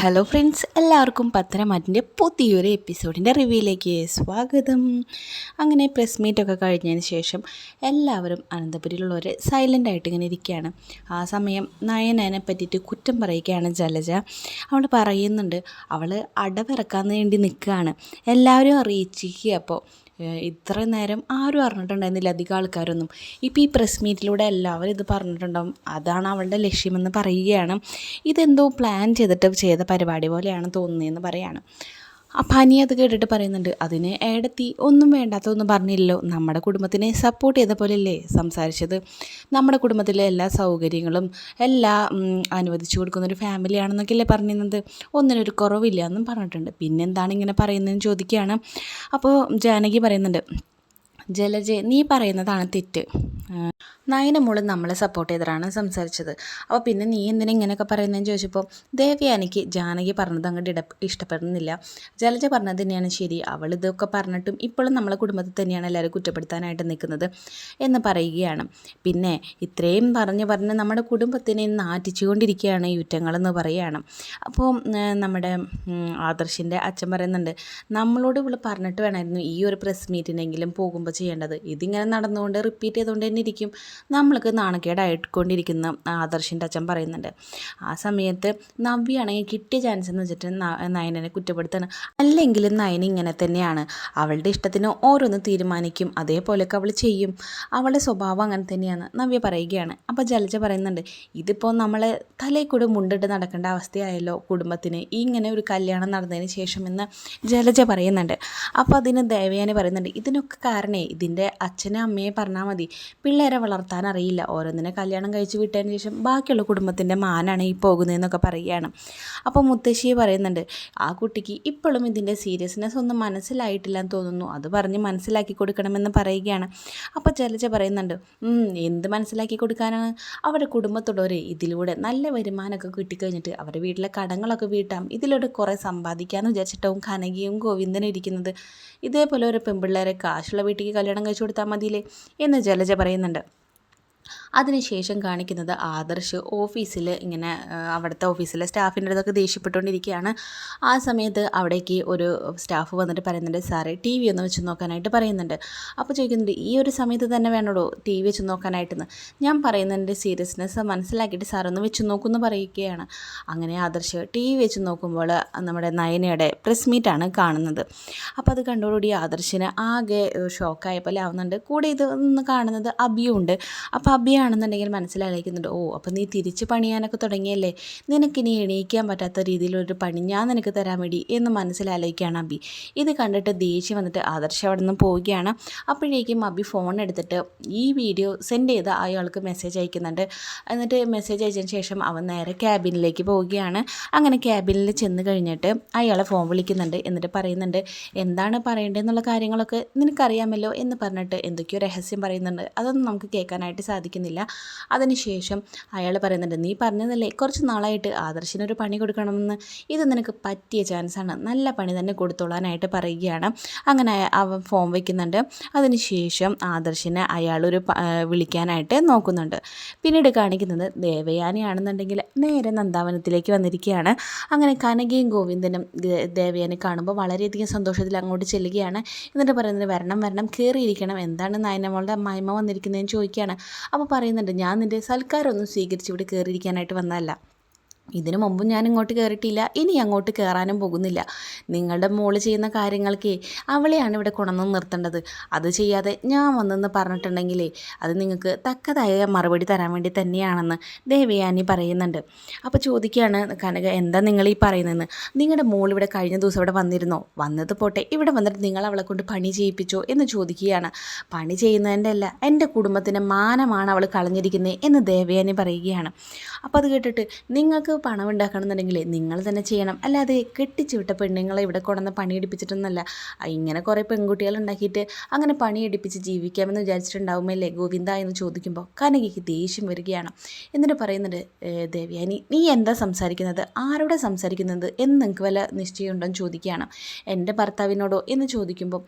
Hello friends എല്ലാവർക്കും പത്തനമാറ്റിന്റെ പുതിയൊരു എപ്പിസോഡിന്റെ റിവ്യൂയിലേക്ക് സ്വാഗതം. അങ്ങനെ പ്രസ് മീറ്റൊക്കെ കഴിഞ്ഞതിന് ശേഷം എല്ലാവരും അനന്തപുരിയിലുള്ളവർ സൈലന്റ് ആയിട്ട് ഇങ്ങനെ ഇരിക്കുകയാണ്. ആ സമയം നയനനെ പറ്റിയിട്ട് കുറ്റം പറയുകയാണ് ജലജ. അവൾ പറയുന്നുണ്ട് അവൾ അടവിറക്കാൻ വേണ്ടി നിൽക്കുകയാണ്. എല്ലാവരും അറിയിച്ചിരിക്കുക അപ്പോൾ ഇത്രയും നേരം ആരും അറിഞ്ഞിട്ടുണ്ടായിരുന്നില്ല അധികം ആൾക്കാരൊന്നും. ഇപ്പോൾ ഈ പ്രസ് മീറ്റിലൂടെ എല്ലാവരും ഇത് പറഞ്ഞിട്ടുണ്ടാവും. അതാണ് അവളുടെ ലക്ഷ്യമെന്ന് പറയുകയാണ്. ഇതെന്തോ പ്ലാൻ ചെയ്തിട്ട് ചെയ്ത പരിപാടി പോലെയാണ് തോന്നുന്നതെന്ന് പറയാണ്. അപ്പം അനി അത് കേട്ടിട്ട് പറയുന്നുണ്ട് അതിന് ഏടത്തി ഒന്നും വേണ്ടാത്തതൊന്നും പറഞ്ഞില്ലല്ലോ. നമ്മുടെ കുടുംബത്തിനെ സപ്പോർട്ട് ചെയ്ത പോലെയല്ലേ സംസാരിച്ചത്. നമ്മുടെ കുടുംബത്തിലെ എല്ലാ സൗകര്യങ്ങളും എല്ലാ അനുവദിച്ചു കൊടുക്കുന്ന ഒരു ഫാമിലിയാണെന്നൊക്കെയല്ലേ പറഞ്ഞിരുന്നത്. ഒന്നിനൊരു കുറവില്ല എന്നും പറഞ്ഞിട്ടുണ്ട്. പിന്നെന്താണ് ഇങ്ങനെ പറയുന്നതെന്ന് ചോദിക്കുകയാണ്. അപ്പോൾ ജാനകി പറയുന്നുണ്ട് ജലജ നീ പറയുന്നതാണ് തെറ്റ്. നയന മോൾ നമ്മളെ സപ്പോർട്ട് ചെയ്തിട്ടാണ് സംസാരിച്ചത്. അപ്പോൾ പിന്നെ നീ എന്തിനാ ഇങ്ങനെയൊക്കെ പറയുന്നതെന്ന് ചോദിച്ചപ്പോൾ ദേവയാനിക്ക് ജാനകി പറഞ്ഞത് അങ്ങോട്ട് ഇട ഇഷ്ടപ്പെടുന്നില്ല. ജലജ പറഞ്ഞത് തന്നെയാണ് ശരി. അവൾ ഇതൊക്കെ പറഞ്ഞിട്ടും ഇപ്പോഴും നമ്മളെ കുടുംബത്തിൽ തന്നെയാണ് എല്ലാവരും കുറ്റപ്പെടുത്താനായിട്ട് നിൽക്കുന്നത് എന്ന് പറയുകയാണ്. പിന്നെ ഇത്രയും പറഞ്ഞ് പറഞ്ഞ് നമ്മുടെ കുടുംബത്തിനെ നാറ്റിച്ചുകൊണ്ടിരിക്കുകയാണ് യുറ്റങ്ങളെന്ന് പറയുകയാണ്. അപ്പോൾ നമ്മുടെ ആദർശിന്റെ അച്ഛൻ പറയുന്നുണ്ട് നമ്മളോട് ഇവൾ പറഞ്ഞിട്ട് വേണമായിരുന്നു ഈ ഒരു പ്രസ് മീറ്റിനെങ്കിലും പോകുമ്പോൾ ചെയ്യേണ്ടത്. ഇതിങ്ങനെ നടന്നുകൊണ്ട് റിപ്പീറ്റ് ചെയ്തുകൊണ്ട് തന്നെ ഇരിക്കും. നമ്മൾക്ക് നാണക്കേടായിക്കൊണ്ടിരിക്കുന്ന ആദർശിന്റെ അച്ഛൻ പറയുന്നുണ്ട്. ആ സമയത്ത് നവ്യാണെങ്കിൽ കിട്ടിയ ചാൻസ് എന്ന് വെച്ചിട്ട് നയനെ കുറ്റപ്പെടുത്താണ്. അല്ലെങ്കിലും നയന ഇങ്ങനെ തന്നെയാണ്. അവളുടെ ഇഷ്ടത്തിന് ഓരോന്ന് തീരുമാനിക്കും. അതേപോലെയൊക്കെ അവൾ ചെയ്യും. അവളുടെ സ്വഭാവം അങ്ങനെ തന്നെയാണ്. നവ്യ പറയുകയാണ്. അപ്പോൾ ജലജ പറയുന്നുണ്ട് ഇതിപ്പോൾ നമ്മൾ തലയിൽ കൂടെ മുണ്ടിട്ട് നടക്കേണ്ട അവസ്ഥയായല്ലോ കുടുംബത്തിന്. ഇങ്ങനെ ഒരു കല്യാണം നടന്നതിന് ശേഷം എന്ന് ജലജ പറയുന്നുണ്ട്. അപ്പോൾ അതിന് ദേവയാനി പറയുന്നുണ്ട് ഇതിനൊക്കെ കാരണേ ഇതിന്റെ അച്ഛനെ അമ്മയെ പറഞ്ഞാൽ മതി. പിള്ളേരെ വളർത്താൻ അറിയില്ല. ഓരോന്നിനെ കല്യാണം കഴിച്ച് വിട്ടതിന് ശേഷം ബാക്കിയുള്ള കുടുംബത്തിന്റെ മാനാണ് ഈ പോകുന്നതെന്നൊക്കെ പറയുകയാണ്. അപ്പോൾ മുത്തശ്ശി പറയുന്നുണ്ട് ആ കുട്ടിക്ക് ഇപ്പോഴും ഇതിന്റെ സീരിയസ്നെസ് ഒന്നും മനസ്സിലായിട്ടില്ല എന്ന് തോന്നുന്നു. അത് പറഞ്ഞ് മനസ്സിലാക്കി കൊടുക്കണമെന്ന് പറയുകയാണ്. അപ്പോൾ ജലജ പറയുന്നുണ്ട് എന്ത് മനസ്സിലാക്കി കൊടുക്കാനാണ്? അവരുടെ കുടുംബത്തോടൊരു ഇതിലൂടെ നല്ല വരുമാനമൊക്കെ കിട്ടിക്കഴിഞ്ഞിട്ട് അവരുടെ വീട്ടിലെ കടങ്ങളൊക്കെ വീട്ടാം. ഇതിലൂടെ കുറേ സമ്പാദിക്കാമെന്ന് വിചാരിച്ചിട്ടാവും കനകയും ഗോവിന്ദനും ഇരിക്കുന്നത്. ഇതേപോലെ ഒരു പെൺപിള്ളേരെ കാശുള്ള കല്യാണം കഴിച്ചു കൊടുത്താൽ മതിയില്ലേ? എന്ന് ജലജ പറയുന്നുണ്ട്. അതിനുശേഷം കാണിക്കുന്നത് ആദർശ് ഓഫീസിൽ ഇങ്ങനെ അവിടുത്തെ ഓഫീസിലെ സ്റ്റാഫിന്റെ അടുത്തൊക്കെ ദേഷ്യപ്പെട്ടുകൊണ്ടിരിക്കുകയാണ്. ആ സമയത്ത് അവിടേക്ക് ഒരു സ്റ്റാഫ് വന്നിട്ട് പറയുന്നുണ്ട് സാറേ ടി വി ഒന്ന് വെച്ച് നോക്കാനായിട്ട് പറയുന്നുണ്ട്. അപ്പോൾ ചോദിക്കുന്നുണ്ട് ഈ ഒരു സമയത്ത് തന്നെ വേണോടോ ടി വി വെച്ച് നോക്കാനായിട്ടെന്ന്? ഞാൻ പറയുന്നതിന്റെ സീരിയസ്നെസ് മനസ്സിലാക്കിയിട്ട് സാറൊന്ന് വെച്ച് നോക്കുമെന്ന് പറയുകയാണ്. അങ്ങനെ ആദർശ് ടി വി വെച്ച് നോക്കുമ്പോൾ നമ്മുടെ നയനയുടെ പ്രസ് മീറ്റാണ് കാണുന്നത്. അപ്പോൾ അത് കണ്ടോടുകൂടി ആദർശിന് ആകെ ഷോക്കായ പോലെ ആവുന്നുണ്ട് കൂടെ ഇത് കാണുന്നത് അബിയുണ്ട്. അപ്പോൾ അബിയ മനസ്സിലായിരിക്കുന്നുണ്ട് ഓ അപ്പോൾ നീ തിരിച്ച് പണിയാനൊക്കെ തുടങ്ങിയല്ലേ? നിനക്കിനി എണീക്കാൻ പറ്റാത്ത രീതിയിലൊരു പണി ഞാൻ നിനക്ക് തരാൻ വേണ്ടി എന്ന് മനസ്സിലാലോചിക്കുകയാണ് അബി. ഇത് കണ്ടിട്ട് ദേഷ്യം വന്നിട്ട് ആദർശം അവിടെ നിന്ന് പോവുകയാണ്. അപ്പോഴേക്കും അബി ഫോൺ എടുത്തിട്ട് ഈ വീഡിയോ സെൻഡ് ചെയ്ത് അയാൾക്ക് മെസ്സേജ് അയക്കുന്നുണ്ട്. എന്നിട്ട് മെസ്സേജ് അയച്ചതിന് ശേഷം അവൻ നേരെ ക്യാബിനിലേക്ക് പോവുകയാണ്. അങ്ങനെ ക്യാബിനിൽ ചെന്ന് കഴിഞ്ഞിട്ട് അയാളെ ഫോൺ വിളിക്കുന്നുണ്ട്. എന്നിട്ട് പറയുന്നുണ്ട് എന്താണ് പറയേണ്ടതെന്നുള്ള കാര്യങ്ങളൊക്കെ നിനക്കറിയാമല്ലോ എന്ന് പറഞ്ഞിട്ട് എന്തൊക്കെയോ രഹസ്യം പറയുന്നുണ്ട്. അതൊന്നും നമുക്ക് കേൾക്കാനായിട്ട് സാധിക്കുന്നില്ല. അതിനുശേഷം അയാൾ പറയുന്നുണ്ട് നീ പറഞ്ഞതല്ലേ കുറച്ച് നാളായിട്ട് ആദർശിനൊരു പണി കൊടുക്കണമെന്ന്. ഇത് നിനക്ക് പറ്റിയ ചാൻസാണ്. നല്ല പണി തന്നെ കൊടുത്തോളാനായിട്ട് പറയുകയാണ്. അങ്ങനെ അവൻ ഫോം വയ്ക്കുന്നുണ്ട് അതിനുശേഷം ആദർശിനെ അയാളൊരു വിളിക്കാനായിട്ട് നോക്കുന്നുണ്ട്. പിന്നീട് കാണിക്കുന്നത് ദേവയാനിയാണെന്നുണ്ടെങ്കിൽ നേരെ നന്ദാവനത്തിലേക്ക് വന്നിരിക്കുകയാണ്. അങ്ങനെ കനകയും ഗോവിന്ദനും ദേവയാനി കാണുമ്പോൾ വളരെയധികം സന്തോഷത്തിൽ അങ്ങോട്ട് ചെല്ലുകയാണ്. എന്നിട്ട് പറയുന്നത് വരണം വരണം കയറിയിരിക്കണം എന്താണ് നയനമോളുടെ അമ്മായിമ്മ വന്നിരിക്കുന്നതെന്ന് ചോദിക്കുകയാണ്. അപ്പോൾ പറയുന്നുണ്ട് ഞാൻ നിന്റെ സൽക്കാരമൊന്നും സ്വീകരിച്ച് ഇവിടെ കയറിയിരിക്കാനായിട്ട് വന്നതല്ല. ഇതിനു മുമ്പും ഞാൻ ഇങ്ങോട്ട് കയറിയിട്ടില്ല ഇനി അങ്ങോട്ട് കയറാനും പോകുന്നില്ല. നിങ്ങളുടെ മോൾ ചെയ്യുന്ന കാര്യങ്ങൾക്ക് അവളെയാണ് ഇവിടെ കൊണ്ടുവന്ന് നിർത്തേണ്ടത്. അത് ചെയ്യാതെ ഞാൻ വന്നെന്ന് പറഞ്ഞിട്ടുണ്ടെങ്കിലേ അത് നിങ്ങൾക്ക് തക്കതായ മറുപടി തരാൻ വേണ്ടി തന്നെയാണെന്ന് ദേവയാനി പറയുന്നുണ്ട്. അപ്പോൾ ചോദിക്കുകയാണ് കനക എന്താ നിങ്ങൾ ഈ പറയുന്നതെന്ന്? നിങ്ങളുടെ മോൾ ഇവിടെ കഴിഞ്ഞ ദിവസം ഇവിടെ വന്നിരുന്നോ? വന്നത് പോട്ടെ. ഇവിടെ വന്നിട്ട് നിങ്ങൾ അവളെ കൊണ്ട് പണി ചെയ്യിപ്പിച്ചോ എന്ന് ചോദിക്കുകയാണ്. പണി ചെയ്യുന്നതിന്റെ അല്ല എന്റെ കുടുംബത്തിന്റെ മാനമാണ് അവൾ കളഞ്ഞിരിക്കുന്നത് എന്ന് ദേവയാനി പറയുകയാണ്. അപ്പോൾ അത് കേട്ടിട്ട് നിങ്ങൾക്ക് പണം ഉണ്ടാക്കണമെന്നുണ്ടെങ്കിൽ നിങ്ങൾ തന്നെ ചെയ്യണം. അല്ലാതെ കെട്ടിച്ചു വിട്ട പെണ്ണുങ്ങളെ ഇവിടെ കൊണ്ടുവന്ന് പണിയെടുപ്പിച്ചിട്ടൊന്നുമല്ല. ഇങ്ങനെ കുറേ പെൺകുട്ടികൾ ഉണ്ടാക്കിയിട്ട് അങ്ങനെ പണിയെടുപ്പിച്ച് ജീവിക്കാമെന്ന് വിചാരിച്ചിട്ടുണ്ടാവുമല്ലേ? ഗോവിന്ദ എന്ന് ചോദിക്കുമ്പോൾ കനകയ്ക്ക് ദേഷ്യം വരികയാണ്. എന്നിട്ട് പറയുന്നുണ്ട് ദേവ്യാനി നീ എന്താ സംസാരിക്കുന്നത്? ആരോടെ സംസാരിക്കുന്നത്? എന്ന് നിങ്ങൾക്ക് വല്ല നിശ്ചയമുണ്ടോ? എന്ന് ചോദിക്കുകയാണ്. എന്റെ ഭർത്താവിനോടോ? എന്ന് ചോദിക്കുമ്പോൾ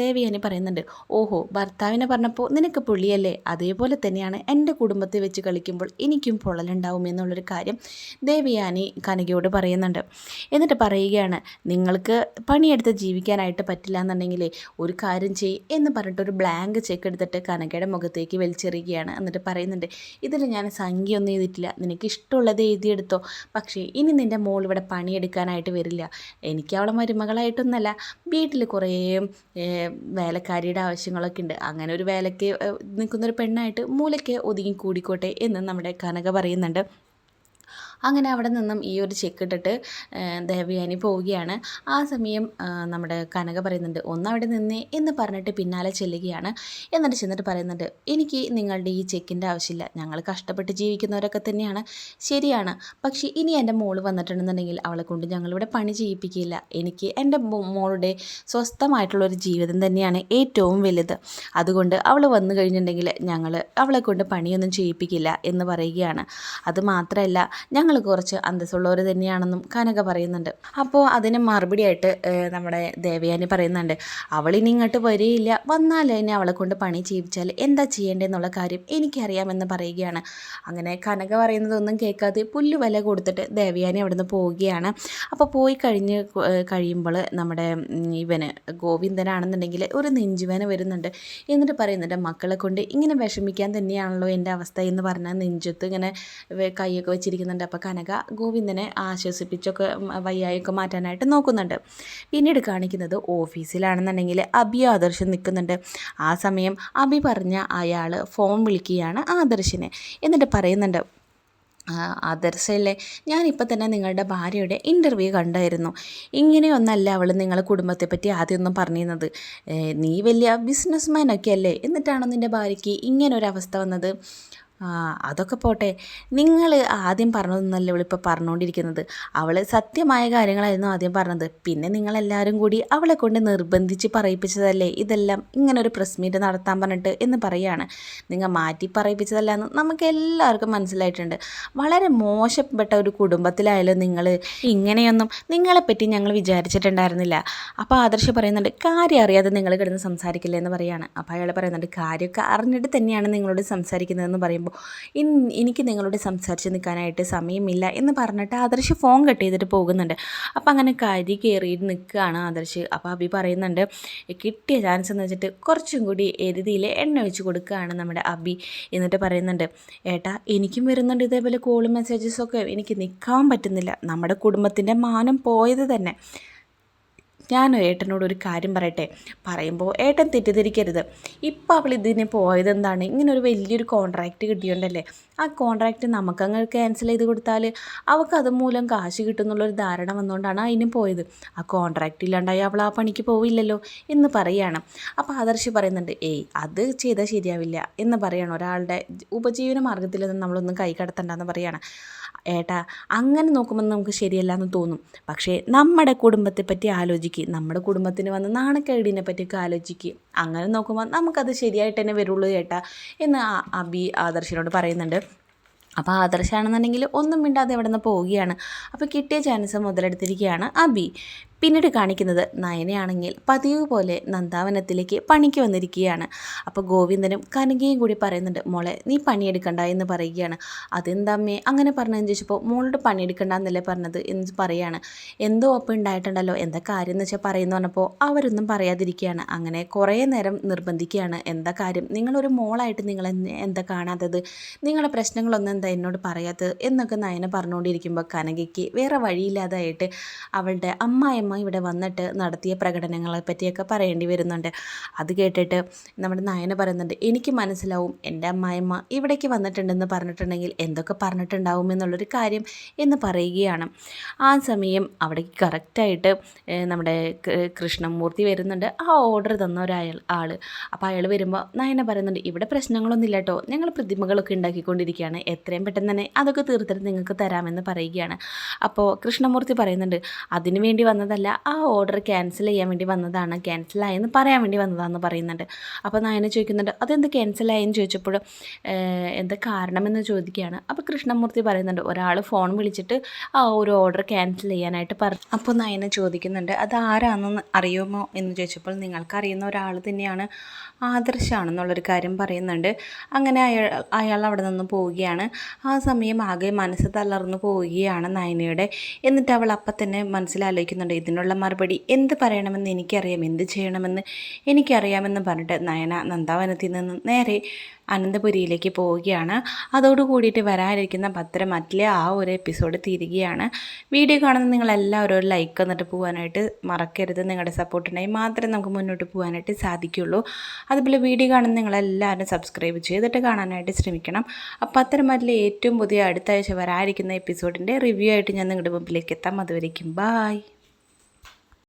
ദേവയാനി പറയുന്നുണ്ട് ഓഹോ ഭർത്താവിനെ പറഞ്ഞപ്പോൾ നിനക്ക് പുള്ളിയല്ലേ? അതേപോലെ തന്നെയാണ് എന്റെ കുടുംബത്തെ വെച്ച് കളിക്കുമ്പോൾ എനിക്കും പൊള്ളലുണ്ടാവും എന്നുള്ളൊരു കാര്യം ദേവിയാനി കനകയോട് പറയുന്നുണ്ട്. എന്നിട്ട് പറയുകയാണ് നിങ്ങൾക്ക് പണിയെടുത്ത് ജീവിക്കാനായിട്ട് പറ്റില്ല എന്നുണ്ടെങ്കിൽ ഒരു കാര്യം ചെയ് എന്ന് പറഞ്ഞിട്ട് ഒരു ബ്ലാങ്ക് ചെക്ക് എടുത്തിട്ട് കനകയുടെ മുഖത്തേക്ക് വലിച്ചെറിയുകയാണ്. എന്നിട്ട് പറയുന്നുണ്ട് ഇതിൽ ഞാൻ സംഖ്യ ഒന്നും ചെയ്തിട്ടില്ല നിനക്ക് ഇഷ്ടമുള്ളത് എഴുതിയെടുത്തോ. പക്ഷേ ഇനി നിന്റെ മോൾ ഇവിടെ പണിയെടുക്കാനായിട്ട് വരില്ല. എനിക്ക് അവളെ മരുമകളായിട്ടൊന്നല്ല. വീട്ടിൽ കുറേ വേലക്കാരിയുടെ ആവശ്യങ്ങളൊക്കെ ഉണ്ട്. അങ്ങനെ ഒരു വേലയ്ക്ക് നിൽക്കുന്നൊരു പെണ്ണായിട്ട് മൂലയ്ക്ക് ഒതുങ്ങി കൂടിക്കോട്ടെ എന്ന് നമ്മുടെ കനക പറയുന്നുണ്ട്. അങ്ങനെ അവിടെ നിന്നും ഈ ഒരു ചെക്ക് ഇട്ടിട്ട് ഏഹ്, ദേവയാനി പോവുകയാണ്. ആ സമയം നമ്മുടെ കനക പറയുന്നുണ്ട് ഒന്ന് അവിടെ നിന്നേ എന്ന് പറഞ്ഞിട്ട് പിന്നാലെ ചെല്ലുകയാണ്. എന്നിട്ട് ചെന്നിട്ട് പറയുന്നുണ്ട് എനിക്ക് നിങ്ങളുടെ ഈ ചെക്കിന്റെ ആവശ്യമില്ല. ഞങ്ങൾ കഷ്ടപ്പെട്ട് ജീവിക്കുന്നവരൊക്കെ തന്നെയാണ്. ശരിയാണ്. പക്ഷേ ഇനി എന്റെ മോൾ വന്നിട്ടുണ്ടെന്നുണ്ടെങ്കിൽ അവളെ കൊണ്ട് ഞങ്ങളിവിടെ പണി ചെയ്യിപ്പിക്കില്ല എനിക്ക് എന്റെ മോളുടെ സ്വസ്ഥമായിട്ടുള്ളൊരു ജീവിതം തന്നെയാണ് ഏറ്റവും വലുത്. അതുകൊണ്ട് അവൾ വന്നു കഴിഞ്ഞിട്ടുണ്ടെങ്കിൽ ഞങ്ങൾ അവളെ കൊണ്ട് പണിയൊന്നും ചെയ്യിപ്പിക്കില്ല എന്ന് പറയുകയാണ്. അത് മാത്രമല്ല ഞങ്ങൾ കുറച്ച് അന്തസ്സുള്ളവർ തന്നെയാണെന്നും കനക പറയുന്നുണ്ട്. അപ്പോൾ അതിന് മറുപടിയായിട്ട് നമ്മുടെ ദേവയാനി പറയുന്നുണ്ട് അവളിനി ഇങ്ങോട്ട് വരികയില്ല. വന്നാൽ തന്നെ അവളെ കൊണ്ട് പണി ചെയ്യിപ്പിച്ചാൽ എന്താ ചെയ്യേണ്ടതെന്നുള്ള കാര്യം എനിക്കറിയാമെന്ന് പറയുകയാണ്. അങ്ങനെ കനക പറയുന്നതൊന്നും കേൾക്കാതെ പുല്ല് വില കൊടുത്തിട്ട് ദേവയാനി അവിടെ നിന്ന് പോവുകയാണ്. അപ്പോൾ പോയി കഴിഞ്ഞ് കഴിയുമ്പോൾ നമ്മുടെ ഇവന് ഗോവിന്ദനാണെന്നുണ്ടെങ്കിൽ ഒരു നെഞ്ചുവേന വരുന്നുണ്ട്. എന്നിട്ട് പറയുന്നുണ്ട് മക്കളെ കൊണ്ട് ഇങ്ങനെ വിഷമിക്കാൻ തന്നെയാണല്ലോ എന്റെ അവസ്ഥ എന്ന് പറഞ്ഞാൽ നെഞ്ചത്ത് ഇങ്ങനെ കൈയൊക്കെ വെച്ചിരിക്കുന്നുണ്ട്. അപ്പോൾ കനക ഗോവിന്ദനെ ആശ്വസിപ്പിച്ചൊക്കെ വയ്യായൊക്കെ മാറ്റാനായിട്ട് നോക്കുന്നുണ്ട്. പിന്നീട് കാണിക്കുന്നത് ഓഫീസിലാണെന്നുണ്ടെങ്കിൽ അബി ആദർശം നിൽക്കുന്നുണ്ട്. ആ സമയം അബി പറഞ്ഞ അയാൾ ഫോൺ വിളിക്കുകയാണ് ആദർശിനെ. എന്നിട്ട് പറയുന്നുണ്ട് ആദർശയല്ലേ ഞാനിപ്പോൾ തന്നെ നിങ്ങളുടെ ഭാര്യയുടെ ഇന്റർവ്യൂ കണ്ടായിരുന്നു. ഇങ്ങനെയൊന്നല്ല അവൾ നിങ്ങളെ കുടുംബത്തെപ്പറ്റി ആദ്യമൊന്നും പറഞ്ഞിരുന്നത്. നീ വലിയ ബിസിനസ്മാൻ ഒക്കെ അല്ലേ എന്നിട്ടാണോ നിന്റെ ഭാര്യയ്ക്ക് ഇങ്ങനൊരവസ്ഥ വന്നത്? അതൊക്കെ പോട്ടെ. നിങ്ങൾ ആദ്യം പറഞ്ഞതൊന്നല്ല ഇവളിപ്പോൾ പറഞ്ഞുകൊണ്ടിരിക്കുന്നത് അവൾ സത്യമായ കാര്യങ്ങളായിരുന്നു ആദ്യം പറഞ്ഞത്. പിന്നെ നിങ്ങളെല്ലാവരും കൂടി അവളെ കൊണ്ട് നിർബന്ധിച്ച് പറയിപ്പിച്ചതല്ലേ? ഇതെല്ലാം ഇങ്ങനെ ഒരു പ്രസ് മീറ്റ് നടത്താൻ പറഞ്ഞിട്ട് എന്ന് പറയുകയാണ് നിങ്ങൾ മാറ്റി പറയിപ്പിച്ചതല്ല എന്ന് നമുക്ക് എല്ലാവർക്കും മനസ്സിലായിട്ടുണ്ട്. വളരെ മോശപ്പെട്ട ഒരു കുടുംബത്തിലായാലും നിങ്ങൾ ഇങ്ങനെയൊന്നും നിങ്ങളെപ്പറ്റി ഞങ്ങൾ വിചാരിച്ചിട്ടുണ്ടായിരുന്നില്ല. അപ്പോൾ ആദർശ് പറയുന്നുണ്ട് കാര്യം അറിയാതെ നിങ്ങൾ കിടന്ന് സംസാരിക്കില്ല? എന്ന് പറയുകയാണ് അപ്പോൾ അയാൾ പറയുന്നുണ്ട് കാര്യമൊക്കെ അറിഞ്ഞിട്ട് തന്നെയാണ് നിങ്ങളോട് സംസാരിക്കുന്നതെന്ന് പറയുമ്പോൾ ഇൻ എനിക്ക് നിങ്ങളോട് സംസാരിച്ച് നിൽക്കാനായിട്ട് സമയമില്ല എന്ന് പറഞ്ഞിട്ട് ആദർശ് ഫോൺ കട്ട് ചെയ്തിട്ട് പോകുന്നുണ്ട്. അപ്പോൾ അങ്ങനെ കരി കയറിയിട്ട് നിൽക്കുകയാണ് ആദർശ്. അപ്പോൾ അഭി പറയുന്നുണ്ട് കിട്ടിയ ചാൻസ് എന്ന് വെച്ചിട്ട് കുറച്ചും കൂടി എരുതിയിൽ എണ്ണ വെച്ച് കൊടുക്കുകയാണ് നമ്മുടെ അബി എന്നിട്ട് പറയുന്നുണ്ട് ഏട്ടാ എനിക്കും വരുന്നുണ്ട് ഇതേപോലെ കോളും മെസ്സേജസൊക്കെ എനിക്ക് നിൽക്കാൻ പറ്റുന്നില്ല. നമ്മുടെ കുടുംബത്തിന്റെ മാനം പോയത് തന്നെ. ഞാൻ ഏട്ടനോട് ഒരു കാര്യം പറയട്ടെ? പറയുമ്പോൾ ഏട്ടൻ തെറ്റിദ്ധരിക്കരുത്. ഇപ്പോൾ അവൾ ഇതിന് പോയത് എന്താണ് ഇങ്ങനെ ഒരു വലിയൊരു കോൺട്രാക്റ്റ് കിട്ടിയോണ്ടല്ലേ? ആ കോൺട്രാക്റ്റ് നമുക്കങ്ങ് ക്യാൻസൽ ചെയ്ത് കൊടുത്താൽ അവൾക്ക് അത് മൂലം കാശ് കിട്ടുന്നുള്ളൊരു ധാരണ വന്നുകൊണ്ടാണ് അതിന് പോയത്. ആ കോൺട്രാക്റ്റ് ഇല്ലാണ്ടായി അവൾ ആ പണിക്ക് പോവില്ലല്ലോ എന്ന് പറയുകയാണ് അപ്പോൾ ആദർശ് പറയുന്നുണ്ട് ഏയ് അത് ചെയ്താൽ ശരിയാവില്ല എന്ന് പറയണം. ഒരാളുടെ ഉപജീവന മാർഗത്തിലൊന്നും നമ്മളൊന്നും കൈ കടത്തണ്ടെന്ന് പറയുകയാണ് ഏട്ടാ അങ്ങനെ നോക്കുമ്പോൾ നമുക്ക് ശരിയല്ല എന്ന് തോന്നും. പക്ഷേ നമ്മുടെ കുടുംബത്തെ പറ്റി ആലോചിക്കുക നമ്മുടെ കുടുംബത്തിന് വന്ന നാണക്കേടിനെ പറ്റിയൊക്കെ ആലോചിക്കുക അങ്ങനെ നോക്കുമ്പോൾ നമുക്കത് ശരിയായിട്ട് തന്നെ വരുള്ളൂ ചേട്ടാ എന്ന് അബി ആദർശിനോട് പറയുന്നുണ്ട്. അപ്പോൾ ആദർശാണെന്നുണ്ടെങ്കിൽ ഒന്നും മിണ്ടാതെ എവിടെ നിന്ന് പോവുകയാണ്. അപ്പോൾ കിട്ടിയ ചാൻസ് മുതലെടുത്തിരിക്കുകയാണ് അബി. പിന്നീട് കാണിക്കുന്നത് നയനയാണെങ്കിൽ പതിവ് പോലെ നന്ദാവനത്തിലേക്ക് പണിക്ക് വന്നിരിക്കുകയാണ്. അപ്പോൾ ഗോവിന്ദനും കനകയും കൂടി പറയുന്നുണ്ട് മോളെ നീ പണിയെടുക്കണ്ട എന്ന് പറയുകയാണ്. അതെന്താമ്മേ അങ്ങനെ പറഞ്ഞതെന്ന് ചോദിച്ചപ്പോൾ മോളോട് പണിയെടുക്കണ്ട എന്നല്ലേ പറഞ്ഞത് എന്ന് പറയാണ്. എന്തോ ഒപ്പം ഉണ്ടായിട്ടുണ്ടല്ലോ എന്താ കാര്യം എന്ന് വെച്ചാൽ പറയുന്നു പറഞ്ഞപ്പോൾ അവരൊന്നും പറയാതിരിക്കുകയാണ്. അങ്ങനെ കുറേ നേരം നിർബന്ധിക്കുകയാണ്. എന്താ കാര്യം? നിങ്ങളൊരു മോളായിട്ട് നിങ്ങൾ എന്താ കാണാത്തത്? നിങ്ങളുടെ പ്രശ്നങ്ങളൊന്നും എന്താ എന്നോട് പറയാത്തത്? എന്നൊക്കെ നയന പറഞ്ഞുകൊണ്ടിരിക്കുമ്പോൾ കനകയ്ക്ക് വേറെ വഴിയില്ലാതായിട്ട് അവളുടെ അമ്മായിയമ്മ ഇവിടെ വന്നിട്ട് നടത്തിയ പ്രകടനങ്ങളെ പറ്റിയൊക്കെ പറയേണ്ടി വരുന്നുണ്ട്. അത് കേട്ടിട്ട് നമ്മുടെ നയന പറയുന്നുണ്ട് എനിക്ക് മനസ്സിലാവും എന്റെ അമ്മായിമ്മ ഇവിടേക്ക് വന്നിട്ടുണ്ടെന്ന് പറഞ്ഞിട്ടുണ്ടെങ്കിൽ എന്തൊക്കെ പറഞ്ഞിട്ടുണ്ടാവും എന്നുള്ളൊരു കാര്യം എന്ന് പറയുകയാണ്. ആ സമയം അവിടേക്ക് കറക്റ്റായിട്ട് നമ്മുടെ കൃഷ്ണമൂർത്തി വരുന്നുണ്ട്. ആ ഓർഡർ തന്ന ഒരാൾ ആൾ അപ്പോൾ അയാൾ വരുമ്പോൾ നയന പറയുന്നുണ്ട് ഇവിടെ പ്രശ്നങ്ങളൊന്നും ഇല്ല കേട്ടോ ഞങ്ങൾ പ്രതിമകളൊക്കെ ഉണ്ടാക്കിക്കൊണ്ടിരിക്കുകയാണ്. എത്രയും പെട്ടെന്ന് തന്നെ അതൊക്കെ തീർത്തിട്ട് നിങ്ങൾക്ക് തരാമെന്ന് പറയുകയാണ്. അപ്പോൾ കൃഷ്ണമൂർത്തി പറയുന്നുണ്ട് അതിനു വേണ്ടി വന്നതല്ല ഒന്നുമല്ല ആ ഓർഡർ ക്യാൻസൽ ചെയ്യാൻ വേണ്ടി വന്നതാണ് ക്യാൻസലായെന്ന് പറയാൻ വേണ്ടി വന്നതാണെന്ന് പറയുന്നുണ്ട്. അപ്പോൾ നയന ചോദിക്കുന്നുണ്ട് അതെന്ത് ക്യാൻസലായെന്ന് ചോദിച്ചപ്പോൾ എന്താ കാരണമെന്ന് ചോദിക്കുകയാണ്. അപ്പോൾ കൃഷ്ണമൂർത്തി പറയുന്നുണ്ട് ഒരാൾ ഫോൺ വിളിച്ചിട്ട് ആ ഒരു ഓർഡർ ക്യാൻസൽ ചെയ്യാനായിട്ട് പറഞ്ഞു അപ്പോൾ നയന ചോദിക്കുന്നുണ്ട് അത് ആരാണെന്ന് അറിയുമോ? എന്ന് ചോദിച്ചപ്പോൾ നിങ്ങൾക്ക് അറിയുന്ന ഒരാൾ തന്നെയാണ് ആദർശാണെന്നുള്ളൊരു കാര്യം പറയുന്നുണ്ട്. അങ്ങനെ അയാൾ അയാൾ അവിടെ നിന്ന് പോവുകയാണ്. ആ സമയം ആകെ മനസ്സ് തളർന്നു പോവുകയാണ് നയനയുടെ. എന്നിട്ട് അവൾ അപ്പം തന്നെ മനസ്സിലാലോചിക്കുന്നുണ്ട് ഇതിനുള്ള മറുപടി എന്ത് പറയണമെന്ന് എനിക്കറിയാം എന്ത് ചെയ്യണമെന്ന് എനിക്കറിയാമെന്ന് പറഞ്ഞിട്ട് നയന നന്ദാവനത്തിൽ നിന്ന് നേരെ അനന്തപുരിയിലേക്ക് പോവുകയാണ്. അതോട് കൂടിയിട്ട് വരാനിരിക്കുന്ന പത്രമറ്റിലെ ആ ഒരു എപ്പിസോഡ് തീരുകയാണ്. വീഡിയോ കാണുന്ന നിങ്ങളെല്ലാവരും ഒരു ലൈക്ക് എന്നിട്ട് പോകാനായിട്ട് മറക്കരുത്. നിങ്ങളുടെ സപ്പോർട്ടുണ്ടെങ്കിൽ മാത്രമേ നമുക്ക് മുന്നോട്ട് പോകാനായിട്ട് സാധിക്കുകയുള്ളൂ. അതുപോലെ വീഡിയോ കാണുന്ന നിങ്ങളെല്ലാവരും സബ്സ്ക്രൈബ് ചെയ്തിട്ട് കാണാനായിട്ട് ശ്രമിക്കണം. അപ്പോൾ പത്രമറ്റിലെ ഏറ്റവും പുതിയ അടുത്ത ആഴ്ച വരാനിരിക്കുന്ന എപ്പിസോഡിന്റെ റിവ്യൂ ആയിട്ട് ഞാൻ നിങ്ങളുടെ മുമ്പിലേക്ക് എത്താം. അതുവരേക്കും ബായ്